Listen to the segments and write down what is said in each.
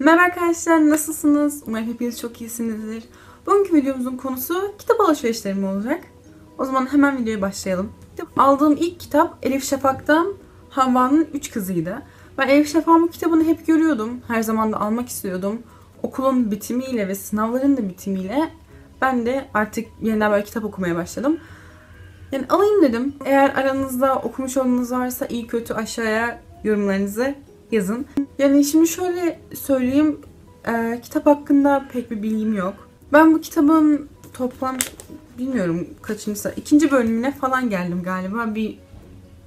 Merhaba arkadaşlar nasılsınız? Umarım hepiniz çok iyisinizdir. Bugünkü videomuzun konusu kitap alışverişlerim olacak. O zaman hemen videoya başlayalım. Aldığım ilk kitap Elif Şafak'tan Havva'nın Üç Kızı'ydı. Ben Elif Şafak'ın bu kitabını hep görüyordum. Her zaman da almak istiyordum. Okulun bitimiyle ve sınavların da bitimiyle ben de artık yeniden böyle kitap okumaya başladım. Yani alayım dedim. Eğer aranızda okumuş olanınız varsa iyi kötü aşağıya yorumlarınızı yazın. Yani şimdi şöyle söyleyeyim. e, kitap hakkında pek bir bilgim yok. Ben bu kitabın toplam bilmiyorum kaçıncı ikinci bölümüne falan geldim galiba. Bir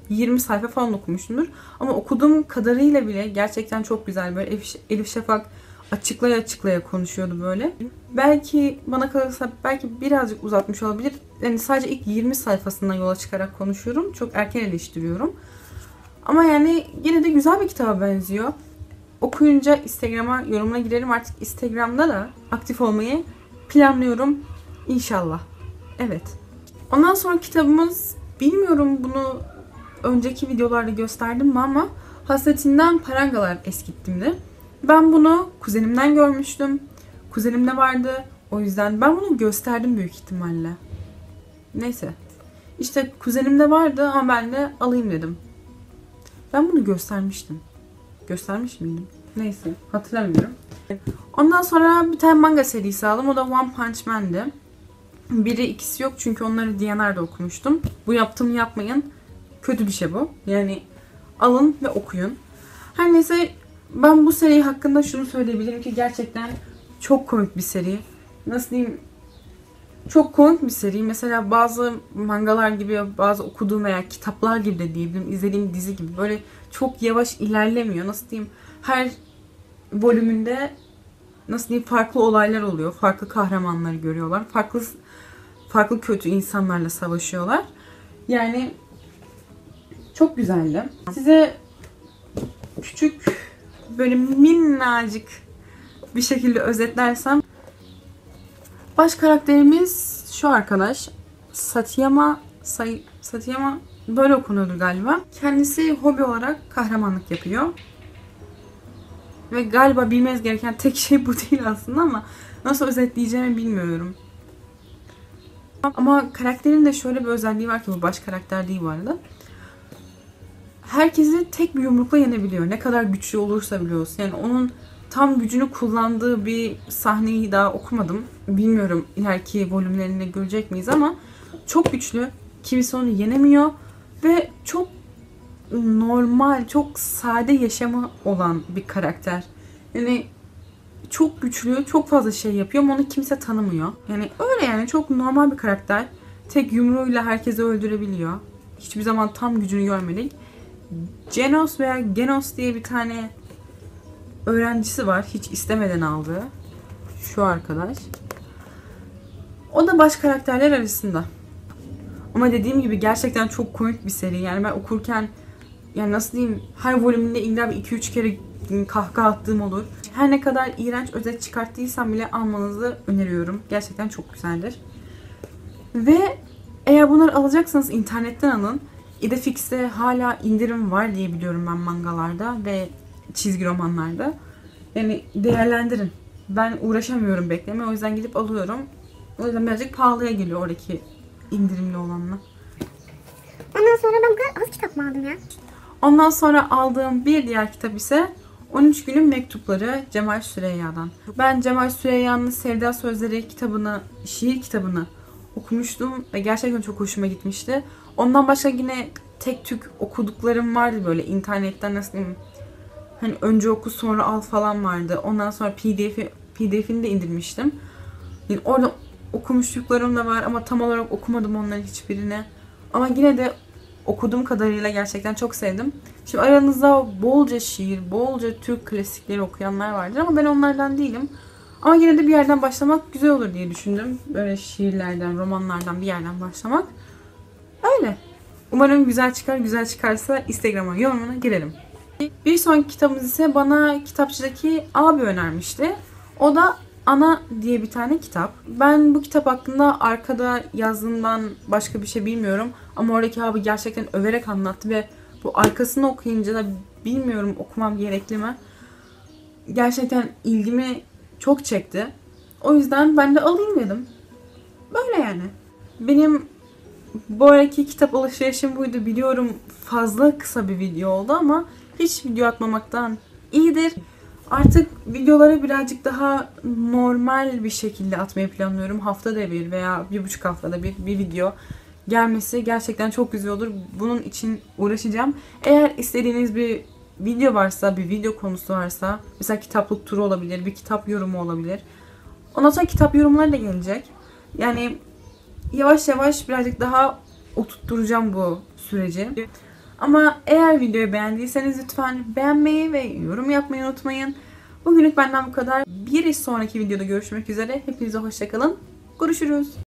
20 sayfa falan okumuşumdur. Ama okuduğum kadarıyla bile gerçekten çok güzel. Böyle Elif Şafak açıklaya açıklaya konuşuyordu böyle. Belki bana kalırsa belki birazcık uzatmış olabilir. Yani sadece ilk 20 sayfasından yola çıkarak konuşuyorum. Çok erken eleştiriyorum. Ama yani yine de güzel bir kitaba benziyor. Okuyunca Instagram'a yorumuna girerim. Artık Instagram'da da aktif olmayı planlıyorum. İnşallah. Evet. Ondan sonra kitabımız bilmiyorum bunu önceki videolarda gösterdim mi ama Hasretinden Parangalar eskittimdi. Ben bunu kuzenimden görmüştüm. Kuzenimde vardı. O yüzden ben bunu gösterdim büyük ihtimalle. Neyse. İşte kuzenimde vardı ama ben de alayım dedim. Ben bunu göstermiştim. Göstermiş miydim? Neyse hatırlamıyorum. Ondan sonra bir tane manga serisi aldım. O da One Punch Man'di. Biri ikisi yok çünkü onları DNR'da okumuştum. Bu yaptığımı yapmayın. Kötü bir şey bu. Yani alın ve okuyun. Her neyse ben bu seri hakkında şunu söyleyebilirim ki gerçekten çok komik bir seri. Nasıl diyeyim? Çok komik bir seri. Mesela bazı mangalar gibi, bazı okuduğum veya kitaplar gibi de diyebilirim. izlediğim dizi gibi. Böyle çok yavaş ilerlemiyor. Nasıl diyeyim? Her bölümünde nasıl diyeyim farklı olaylar oluyor. Farklı kahramanları görüyorlar. Farklı farklı kötü insanlarla savaşıyorlar. Yani çok güzeldi. Size küçük böyle minnacık bir şekilde özetlersem baş karakterimiz şu arkadaş Satyama Say, Satyama böyle okunuyordu galiba. Kendisi hobi olarak kahramanlık yapıyor. Ve galiba bilmeniz gereken tek şey bu değil aslında ama nasıl özetleyeceğimi bilmiyorum. Ama karakterin de şöyle bir özelliği var ki bu baş karakter değil bu arada. Herkesi tek bir yumrukla yenebiliyor. Ne kadar güçlü olursa biliyorsun. Yani onun tam gücünü kullandığı bir sahneyi daha okumadım. Bilmiyorum ileriki bölümlerinde görecek miyiz ama çok güçlü. Kimse onu yenemiyor ve çok normal, çok sade yaşamı olan bir karakter. Yani çok güçlü, çok fazla şey yapıyor ama onu kimse tanımıyor. Yani öyle yani çok normal bir karakter. Tek yumruğuyla herkesi öldürebiliyor. Hiçbir zaman tam gücünü görmedik. Genos veya Genos diye bir tane öğrencisi var. Hiç istemeden aldığı. Şu arkadaş. O da baş karakterler arasında. Ama dediğim gibi gerçekten çok komik bir seri. Yani ben okurken yani nasıl diyeyim her bölümünde illa bir 2-3 kere kahkaha attığım olur. Her ne kadar iğrenç özet çıkarttıysam bile almanızı öneriyorum. Gerçekten çok güzeldir. Ve eğer bunları alacaksanız internetten alın. Idefix'te hala indirim var diye biliyorum ben mangalarda ve çizgi romanlarda. Yani değerlendirin. Ben uğraşamıyorum bekleme. O yüzden gidip alıyorum. O yüzden birazcık pahalıya geliyor oradaki indirimli olanla. Ondan sonra ben bu kadar az kitap mı aldım ya? Ondan sonra aldığım bir diğer kitap ise 13 Günün Mektupları Cemal Süreyya'dan. Ben Cemal Süreyya'nın Sevda Sözleri kitabını, şiir kitabını okumuştum ve gerçekten çok hoşuma gitmişti. Ondan başka yine tek tük okuduklarım vardı böyle internetten nasıl diyeyim hani önce oku sonra al falan vardı. Ondan sonra PDF'i PDF'ini de indirmiştim. Yani orada okumuşluklarım da var ama tam olarak okumadım onların hiçbirini. Ama yine de okuduğum kadarıyla gerçekten çok sevdim. Şimdi aranızda bolca şiir, bolca Türk klasikleri okuyanlar vardır ama ben onlardan değilim. Ama yine de bir yerden başlamak güzel olur diye düşündüm. Böyle şiirlerden, romanlardan bir yerden başlamak. Öyle. Umarım güzel çıkar. Güzel çıkarsa Instagram'a yorumuna girelim. Bir sonraki kitabımız ise bana kitapçıdaki abi önermişti. O da Ana diye bir tane kitap. Ben bu kitap hakkında arkada yazdığından başka bir şey bilmiyorum. Ama oradaki abi gerçekten överek anlattı ve bu arkasını okuyunca da bilmiyorum okumam gerekli mi. gerçekten ilgimi çok çekti. O yüzden ben de alayım dedim. Böyle yani. Benim bu araki kitap alışverişim buydu. Biliyorum fazla kısa bir video oldu ama hiç video atmamaktan iyidir. Artık videoları birazcık daha normal bir şekilde atmayı planlıyorum. Haftada bir veya bir buçuk haftada bir, bir video gelmesi gerçekten çok güzel olur. Bunun için uğraşacağım. Eğer istediğiniz bir video varsa, bir video konusu varsa, mesela kitaplık turu olabilir, bir kitap yorumu olabilir. Ondan sonra kitap yorumları da gelecek. Yani yavaş yavaş birazcık daha oturtturacağım bu süreci. Ama eğer videoyu beğendiyseniz lütfen beğenmeyi ve yorum yapmayı unutmayın. Bugünlük benden bu kadar. Bir sonraki videoda görüşmek üzere. Hepinize hoşçakalın. Görüşürüz.